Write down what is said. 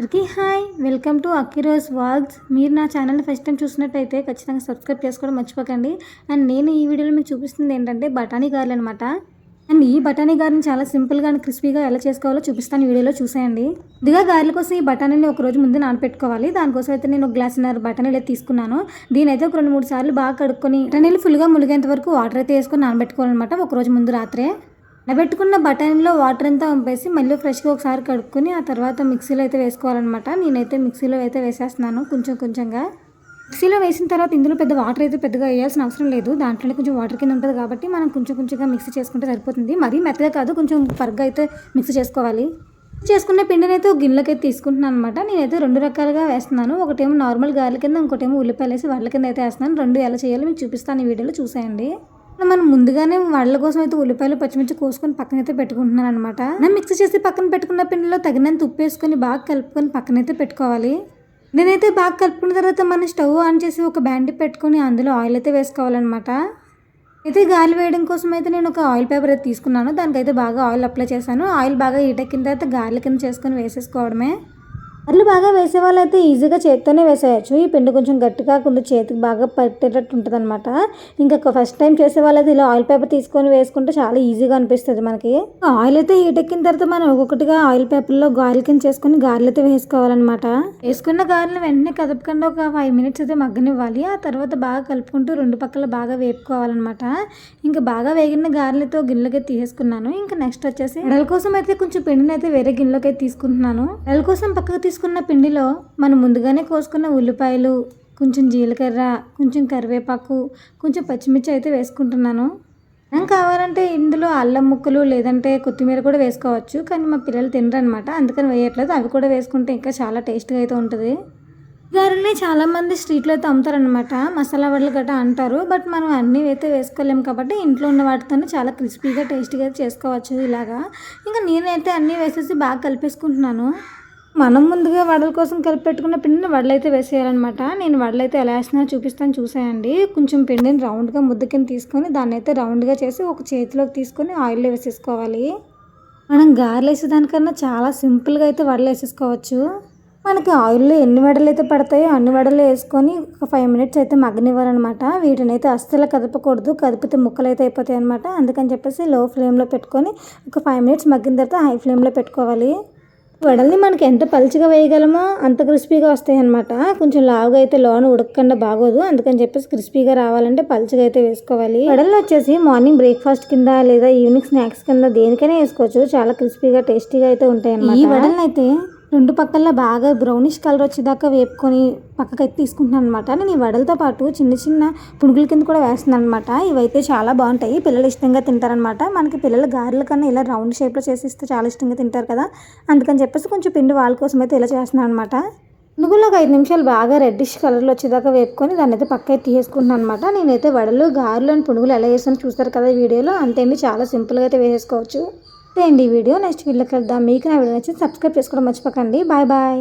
అందరికీ hi. Welcome to Akkiroj vlogs మీరు నా ఛానల్ ఫస్ట్ టైం చూసినట్టయితే ఖచ్చితంగా సబ్స్క్రైబ్ చేసుకోవడం మర్చిపోకండి. అండ్ నేను ఈ వీడియోలో మీకు చూపిస్తుంది ఏంటంటే బఠానీ గారెలు అనమాట అండ్ ఈ బఠానీ గారిని చాలా సింపుల్గా అండ్ క్రిస్పీగా ఎలా చేసుకోవాలో చూపిస్తాను వీడియోలో చూసేయండి. ఇదిగా గారెల కోసం ఈ బఠానీని ఒక రోజు ముందు నానపెట్టుకోవాలి. దానికోసం అయితే నేను ఒక గ్లాసున్నర బఠానీలు అయితే తీసుకున్నాను. దీని అయితే ఒక రెండు మూడు సార్లు బాగా కడుక్కొని బఠానీలు ఫుల్గా ములిగేంత వరకు వాటర్ అయితే వేసుకొని నానబెట్టుకోవాలన్నమాట ఒక రోజు ముందు రాత్రే. నబెట్టుకున్న బఠానీలో వాటర్ అంతా పంపేసి మళ్ళీ ఫ్రెష్గా ఒకసారి కడుక్కొని ఆ తర్వాత మిక్సీలో అయితే వేసుకోవాలన్నమాట. నేనైతే మిక్సీలో అయితే వేసేస్తున్నాను కొంచెం కొంచెంగా. మిక్సీలో వేసిన తర్వాత ఇందులో పెద్ద వాటర్ అయితే పెద్దగా వేయాల్సిన అవసరం లేదు. దాంట్లోనే కొంచెం వాటర్ కింద ఉంటుంది కాబట్టి మనం కొంచెం కొంచెంగా మిక్సీ చేసుకుంటే సరిపోతుంది. మరీ మెత్తగా కాదు కొంచెం ఫర్గా అయితే మిక్సీ చేసుకోవాలి. చేసుకున్న పిండిని అయితే గిన్నెలకి అయితే తీసుకుంటున్నాను అనమాట నేనైతే రెండు రకాలుగా వేస్తున్నాను. ఒకటేమో నార్మల్ గాలి కింద ఇంకోటేమో ఉల్లిపాయలు వేసి వాళ్ళ కింద అయితే వేస్తున్నాను. రెండు ఎలా చేయాలో మీకు చూపిస్తాను ఈ వీడియోలో చూసేయండి. మనం ముందుగానే వాళ్ళ కోసం అయితే ఉల్లిపాయలు పచ్చిమిర్చి కోసుకొని పక్కనైతే పెట్టుకుంటున్నాను అనమాట నేను మిక్స్ చేసి పక్కన పెట్టుకున్న పిండిలో తగినంత ఉప్పు వేసుకొని బాగా కలుపుకొని పక్కనైతే పెట్టుకోవాలి. నేనైతే బాగా కలుపుకున్న తర్వాత మనం స్టవ్ ఆన్ చేసి ఒక బ్యాండ్ పెట్టుకొని అందులో ఆయిల్ అయితే వేసుకోవాలన్నమాట. అయితే గాలి వేయడం కోసం అయితే నేను ఒక ఆయిల్ పేపర్ అయితే తీసుకున్నాను. దానికైతే బాగా ఆయిల్ అప్లై చేశాను. ఆయిల్ బాగా హీట్ ఎక్కిన తర్వాత గాలి కింద చేసుకొని వేసేసుకోవడమే. అట్లు బాగా వేసే వాళ్ళు అయితే ఈజీగా చేతితోనే వేసేయచ్చు. ఈ పిండి కొంచెం గట్టిగా కొంచెం చేతికి బాగా పట్టేటట్టు ఉంటుంది అనమాట ఇంకా ఫస్ట్ టైం చేసే వాళ్ళైతే ఇలా ఆయిల్ పేపర్ తీసుకొని వేసుకుంటే చాలా ఈజీగా అనిపిస్తుంది మనకి. ఆయిల్ అయితే హీట్ ఎక్కిన తర్వాత మనం ఒక్కొక్కటిగా ఆయిల్ పేపర్లో గారెలు కింద చేసుకొని గారెలు అయితే వేసుకోవాలన్నమాట. వేసుకున్న గారెలు వెంటనే కదపకుండా ఒక ఫైవ్ మినిట్స్ అయితే మగ్గనివ్వాలి. ఆ తర్వాత బాగా కలుపుకుంటూ రెండు పక్కల బాగా వేపుకోవాలన్నమాట. ఇంకా బాగా వేగిన గారెలతో గిన్నెలకి తీసేసుకున్నాను. ఇంకా నెక్స్ట్ వచ్చేసి ఎడల కోసం అయితే కొంచెం పిండిని అయితే వేరే గిన్నెలోకి తీసుకుంటున్నాను. ఎడల కోసం పక్కకు తీసుకున్న పిండిలో మనం ముందుగానే కోసుకున్న ఉల్లిపాయలు కొంచెం జీలకర్ర కొంచెం కరివేపాకు కొంచెం పచ్చిమిర్చి అయితే వేసుకుంటున్నాను. మనం కావాలంటే ఇందులో అల్లం ముక్కలు లేదంటే కొత్తిమీర కూడా వేసుకోవచ్చు. కానీ మా పిల్లలు తినరనమాట అందుకని వేయట్లేదు. అవి కూడా వేసుకుంటే ఇంకా చాలా టేస్ట్గా అయితే ఉంటుంది. గారెల్ని చాలామంది స్ట్రీట్లో అయితే అమ్ముతారనమాట మసాలా వడలు గట్రా అంటారు. బట్ మనం అన్నీ అయితే వేసుకోలేము కాబట్టి ఇంట్లో ఉన్న వాటితోనే చాలా క్రిస్పీగా టేస్టీగా చేసుకోవచ్చు ఇలాగా. ఇంకా నేనైతే అన్నీ వేసేసి బాగా కలిపేసుకుంటున్నాను. మనం ముందుగా వడల కోసం కలిపి పెట్టుకున్న పిండిని వడలు అయితే వేసేయాలన్నమాట. నేను వడలు అయితే ఎలా వేసినా చూపిస్తాను చూసేయండి. కొంచెం పిండిని రౌండ్గా ముద్ద కింద తీసుకొని దాన్ని అయితే రౌండ్గా చేసి ఒక చేతిలోకి తీసుకొని ఆయిల్లో వేసేసుకోవాలి. మనం గారెలు వేసేదానికన్నా చాలా సింపుల్గా అయితే వడలు వేసేసుకోవచ్చు. మనకి ఆయిల్లో ఎన్ని వడలు అయితే పడతాయో అన్ని వడలు వేసుకొని ఒక ఫైవ్ మినిట్స్ అయితే మగ్గనివ్వాలన్నమాట. వీటిని అయితే అస్సలు కదపకూడదు. కదిపితే ముక్కలు అయితే అయిపోతాయి అనమాట అందుకని చెప్పేసి లో ఫ్లేమ్లో పెట్టుకొని ఒక ఫైవ్ మినిట్స్ మగ్గిన తర్వాత హై ఫ్లేమ్లో పెట్టుకోవాలి. వడల్ని మనకి ఎంత పలుచగా వేయగలమో అంత క్రిస్పీగా వస్తాయి అనమాట కొంచెం లావుగా అయితే లోన ఉడకకుండా బాగోదు. అందుకని చెప్పేసి క్రిస్పీగా రావాలంటే పలుచగా అయితే వేసుకోవాలి. వడలు వచ్చేసి మార్నింగ్ బ్రేక్ఫాస్ట్ కింద లేదా ఈవినింగ్ స్నాక్స్ కింద దేనికైనా వేసుకోవచ్చు. చాలా క్రిస్పీగా టేస్టీగా అయితే ఉంటాయి అన్నమాట ఈ వడల్ని అయితే రెండు పక్కల బాగా బ్రౌనిష్ కలర్ వచ్చేదాకా వేపుకొని పక్కకైతే తీసుకుంటున్నాను అనమాట నేను ఈ వడలతో పాటు చిన్న చిన్న పునుగుల కింద కూడా వేస్తున్నాను అనమాట ఇవైతే చాలా బాగుంటాయి. పిల్లలు ఇష్టంగా తింటారనమాట మనకి పిల్లలు గారెల కన్నా ఇలా రౌండ్ షేప్లో చేసిస్తే చాలా ఇష్టంగా తింటారు కదా. అందుకని చెప్పేసి కొంచెం పిండి వాళ్ళ కోసం అయితే ఇలా చేస్తున్నాను అనమాట పునుగులు ఒక ఐదు నిమిషాలు బాగా రెడ్డిష్ కలర్లో వచ్చేదాకా వేపుకొని దాన్ని అయితే పక్క తీసేసుకుంటున్నాను అనమాట నేనైతే వడలు గారెలు అని పునుగులు ఎలా వేసాను చూస్తారు కదా వీడియోలో. అంతే చాలా సింపుల్గా అయితే వేసేసుకోవచ్చు. అండి ఈ వీడియో. నెక్స్ట్ వీడియోకి వెళ్దాం మీకు నా వీడియో నచ్చి సబ్స్క్రైబ్ చేసుకోవడం మర్చిపోకండి. Bye bye.